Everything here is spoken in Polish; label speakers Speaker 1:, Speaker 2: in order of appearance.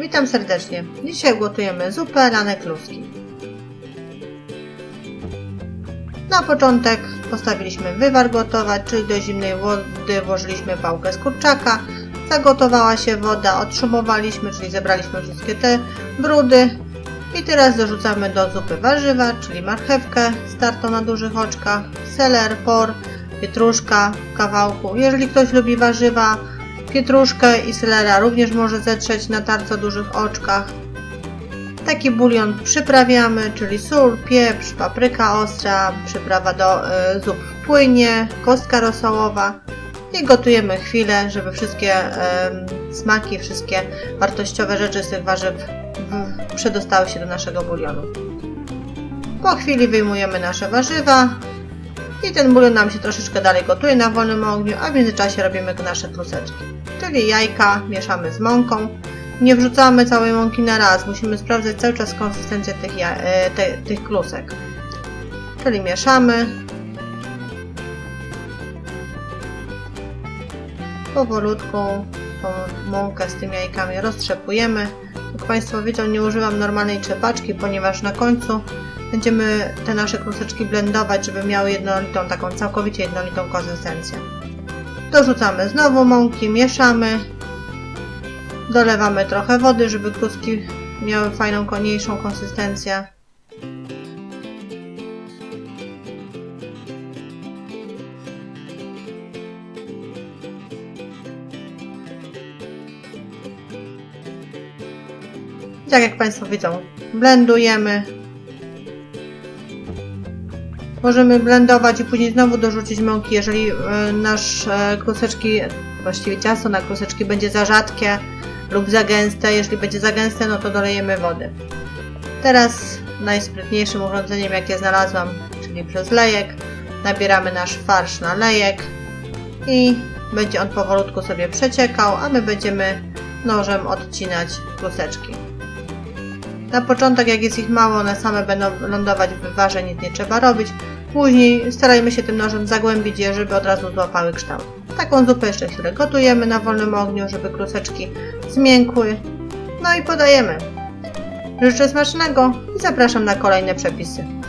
Speaker 1: Witam serdecznie. Dzisiaj gotujemy zupę lane kluski. Na początek postawiliśmy wywar gotować, czyli do zimnej wody włożyliśmy pałkę z kurczaka. Zagotowała się woda, odszumowaliśmy, czyli zebraliśmy wszystkie te brudy. I teraz dorzucamy do zupy warzywa, czyli marchewkę startą na dużych oczkach, seler, por, pietruszka w kawałku. Jeżeli ktoś lubi warzywa, pietruszkę i selera również może zetrzeć na tarce o dużych oczkach. Taki bulion przyprawiamy, czyli sól, pieprz, papryka ostra, przyprawa do y, zup w płynie, kostka rosołowa i gotujemy chwilę, żeby wszystkie em, smaki, wszystkie wartościowe rzeczy z tych warzyw w, przedostały się do naszego bulionu. Po chwili wyjmujemy nasze warzywa i ten bulion nam się troszeczkę dalej gotuje na wolnym ogniu, a w międzyczasie robimy nasze kluseczki. Czyli jajka mieszamy z mąką. Nie wrzucamy całej mąki na raz, musimy sprawdzać cały czas konsystencję tych, ja- e, te, tych klusek. Czyli mieszamy. Powolutku tą mąkę z tymi jajkami roztrzepujemy. Jak Państwo widzą, nie używam normalnej trzepaczki, ponieważ na końcu będziemy te nasze kluseczki blendować, żeby miały jednolitą, taką całkowicie jednolitą konsystencję. Dorzucamy znowu mąki, mieszamy. Dolewamy trochę wody, żeby kluski miały fajną, mniejszą konsystencję. Tak jak Państwo widzą, blendujemy. Możemy blendować i później znowu dorzucić mąki, jeżeli e, nasz e, kluseczki, właściwie ciasto na kluseczki będzie za rzadkie lub za gęste. Jeżeli będzie za gęste, no to dolejemy wody. Teraz najsprytniejszym urządzeniem, jakie znalazłam, czyli przez lejek, nabieramy nasz farsz na lejek i będzie on powolutku sobie przeciekał, a my będziemy nożem odcinać kluseczki. Na początek, jak jest ich mało, one same będą lądować w wywarze, nic nie trzeba robić. Później starajmy się tym nożem zagłębić je, żeby od razu złapały kształt. Taką zupę jeszcze chwilę gotujemy na wolnym ogniu, żeby kluseczki zmiękły. No i podajemy. Życzę smacznego i zapraszam na kolejne przepisy.